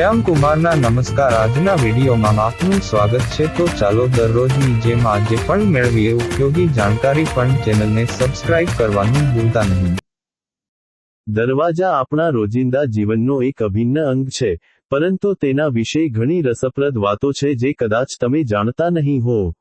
શ્યામ કુમારના નમસ્કાર. આજના વિડીયોમાં આપનું સ્વાગત છે. તો ચાલો દરરોજની જેમ આજે પણ મેળવીએ. ઉપયોગી જાણકારી પણ ચેનલને સબસ્ક્રાઇબ કરવાનું ભૂલતા નહીં. દરવાજા આપણા રોજિંદા જીવનનો એક અભિન્ન અંગ છે, પરંતુ તેના વિશે ઘણી રસપ્રદ વાતો છે જે કદાચ તમે જાણતા નહીં હો.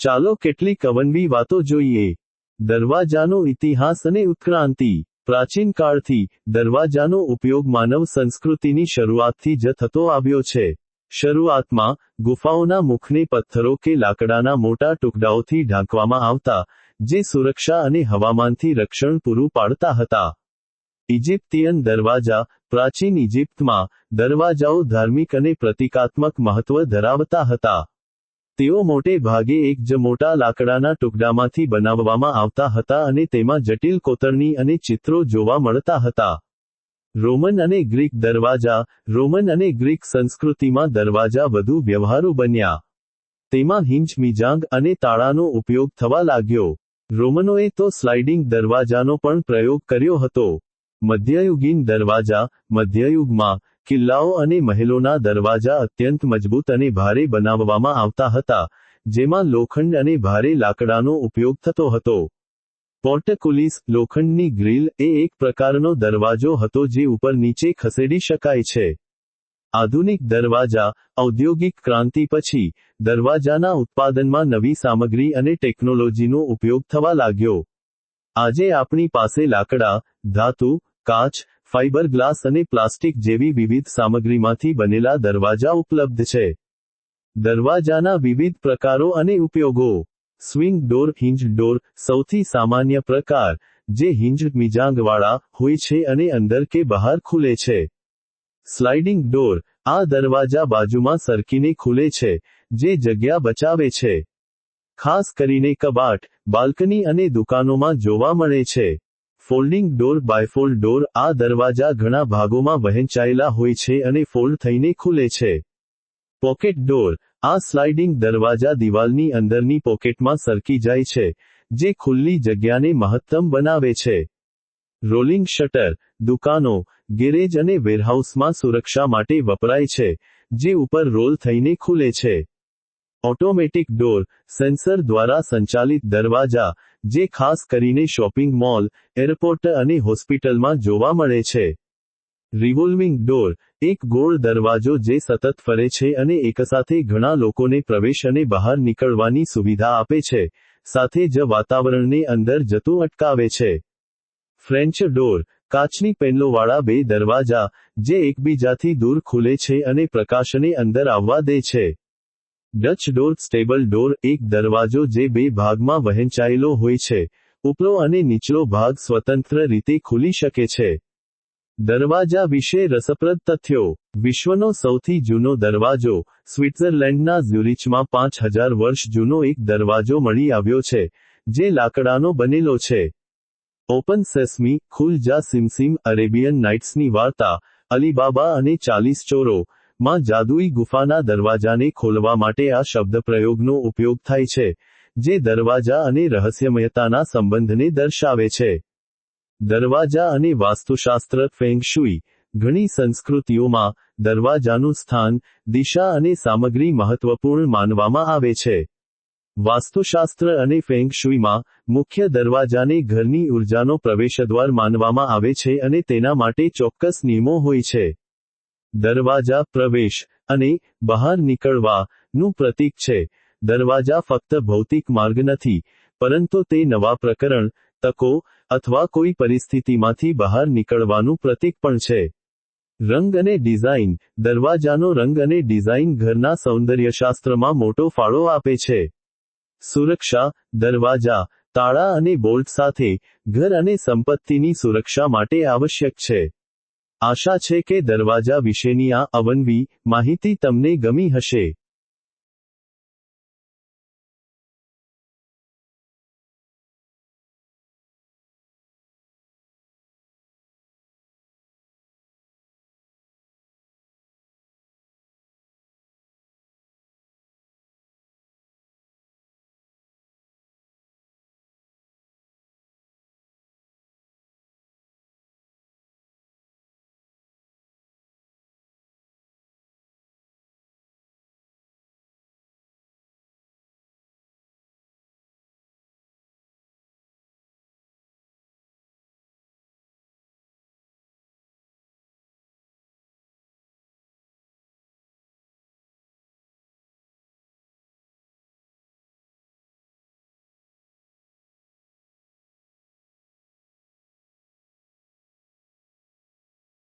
ચાલો કેટલીક અવનવી વાતો જોઈએ. દરવાજાનો ઇતિહાસ અને ઉત્ક્રાંતિ. પ્રાચીન કાળથી દરવાજાનો ઉપયોગ માનવ સંસ્કૃતિની શરૂઆતથી જ થતો આવ્યો છે. શરૂઆતમાં ગુફાઓના મુખને પથ્થરો કે લાકડાના મોટા ટુકડાઓથી ઢાંકવામાં આવતા, જે સુરક્ષા અને હવામાનથી રક્ષણ પૂરું પાડતા હતા. ઇજિપ્તિયન દરવાજા પ્રાચીન ઇજિપ્તમાં દરવાજાઓ ધાર્મિક અને પ્રતિકાત્મક મહત્વ ધરાવતા હતા. તેઓ મોટે ભાગે એક જ મોટા લાકડાના ટુકડામાંથી બનાવવામાં આવતા હતા અને તેમાં જટિલ કોતરણી અને ચિત્રો જોવા મળતા હતા. રોમન અને ગ્રીક દરવાજા, રોમન અને ગ્રીક સંસ્કૃતિમાં દરવાજા વધુ વ્યવહારુ બન્યા. તેમાં હિંચ મિજાંગ અને તાળાનો ઉપયોગ થવા લાગ્યો. રોમનોએ તો સ્લાઇડિંગ દરવાજાનો પણ પ્રયોગ કર્યો હતો. મધ્યયુગીન દરવાજા, મધ્યયુગમાં કિલ્લાઓ અને મહેલોના દરવાજા અત્યંત મજબૂત અને ભારે બનાવવામાં આવતા હતા, જેમાં લોખંડ અને ભારે લાકડાનો ઉપયોગ થતો હતો. પોર્ટકુલીસ લોખંડની ગ્રીલ એ એક પ્રકારનો દરવાજો હતો જે ઉપર નીચે ખસેડી શકાય છે. આધુનિક દરવાજા, ઔદ્યોગિક ક્રાંતિ પછી, દરવાજાના ઉત્પાદનમાં નવી સામગ્રી અને ટેકનોલોજીનો ઉપયોગ થવા લાગ્યો. આજે આપણી પાસે લાકડા, ધાતુ, કાચ ફાઇબર ગ્લાસ અને પ્લાસ્ટિક જેવી વિવિધ સામગ્રીમાંથી બનેલા દરવાજા ઉપલબ્ધ છે. દરવાજાના વિવિધ પ્રકારો અને ઉપયોગો. સ્વિંગ ડોર, હિંજ ડોર, સૌથી સામાન્ય પ્રકાર, જે હિંજ મિજાંગવાળા હોય છે અને અંદર કે બહાર ખુલે છે. સ્લાઇડિંગ ડોર, આ દરવાજા બાજુમાં સરકીને ખુલે છે, જે જગ્યા બચાવે છે. ખાસ કરીને કબાટ, બાલ્કની અને દુકાનોમાં જોવા મળે છે. ફોલ્ડિંગ ડોર બાયફોલ્ડ ડોર આ દરવાજા ઘણા ભાગોમાં વહેંચાયેલા હોય છે અને ફોલ્ડ થઈને ખુલે છે. પોકેટ ડોર આ સ્લાઇડિંગ દરવાજા દિવાલની અંદરની પોકેટમાં સરકી જાય છે, જે ખુલ્લી જગ્યાને મહત્તમ બનાવે છે. રોલિંગ શટર, દુકાનો, ગેરેજ અને વેરહાઉસમાં સુરક્ષા માટે વપરાય છે, જે ઉપર રોલ થઈને ખુલે છે. ઓટોમેટિક ડોર, સેન્સર દ્વારા સંચાલિત દરવાજા જે ખાસ કરીને શોપિંગ મોલ, એરપોર્ટ અને હોસ્પિટલમાં જોવા મળે છે. રિવોલ્વિંગ ડોર, એક ગોળ દરવાજો જે સતત ફરે છે અને એકસાથે ઘણા લોકોને પ્રવેશ અને બહાર નીકળવાની સુવિધા આપે છે, સાથે જ વાતાવરણને અંદર જતું અટકાવે છે. ફ્રેન્ચ ડોર, કાચની પેનલોવાળા બે દરવાજા, જે એકબીજાથી દૂર ખુલે છે અને પ્રકાશને અંદર આવવા દે છે. ડચ ડોર સ્ટેબલ ડોર એક દરવાજો જે બે ભાગમાં વહેંચાયેલો હોય છે. ઉપલો અને નીચલો ભાગ સ્વતંત્ર રીતે ખુલી શકે છે. દરવાજા વિશે રસપ્રદ તથ્યો. વિશ્વનો સૌથી જૂનો દરવાજો. સ્વિટ્ઝરલેન્ડના ઝ્યુરિચમાં પાંચ હજાર વર્ષ જૂનો એક દરવાજો મળી આવ્યો છે, જે લાકડાનો બનેલો છે. ઓપન સેસમી, ખુલ જા સિમસિમ, અરેબિયન નાઇટ્સની વાર્તા, અલીબાબા અને ચાલીસ ચોરો. માં જાદુઈ ગુફાના દરવાજાને ખોલવા માટે આ શબ્દપ્રયોગનો ઉપયોગ થાય છે, જે દરવાજા અને રહસ્યમયતાના સંબંધને દર્શાવે છે. દરવાજા અને વાસ્તુશાસ્ત્ર ફેંગશુઈ ઘણી સંસ્કૃતિઓમાં, દરવાજાનું સ્થાન, દિશા અને સામગ્રી મહત્વપૂર્ણ માનવામાં આવે છે. વાસ્તુશાસ્ત્ર અને ફેંગશુઈમાં મુખ્ય દરવાજાને ઘરની ઉર્જાનો પ્રવેશદ્વાર માનવામાં આવે છે અને તેના માટે ચોક્કસ નિયમો હોય છે. દરવાજા પ્રવેશ અને બહાર નીકળવાનું પ્રતીક છે. દરવાજા ફક્ત ભૌતિક માર્ગ નથી, પરંતુ તે નવા પ્રકરણ, તકો અથવા કોઈ પરિસ્થિતિમાંથી બહાર નીકળવાનું પ્રતીક પણ છે. રંગ અને ડિઝાઇન. દરવાજાનો રંગ અને ડિઝાઇન ઘરના સૌંદર્યશાસ્ત્રમાં મોટો ફાળો આપે છે. સુરક્ષા. દરવાજા તાળા અને બોલ્ટ સાથે ઘર અને સંપત્તિની સુરક્ષા માટે આવશ્યક છે. આશા છે કે દરવાજા વિશેની આ અવનવી માહિતી તમને ગમી હશે.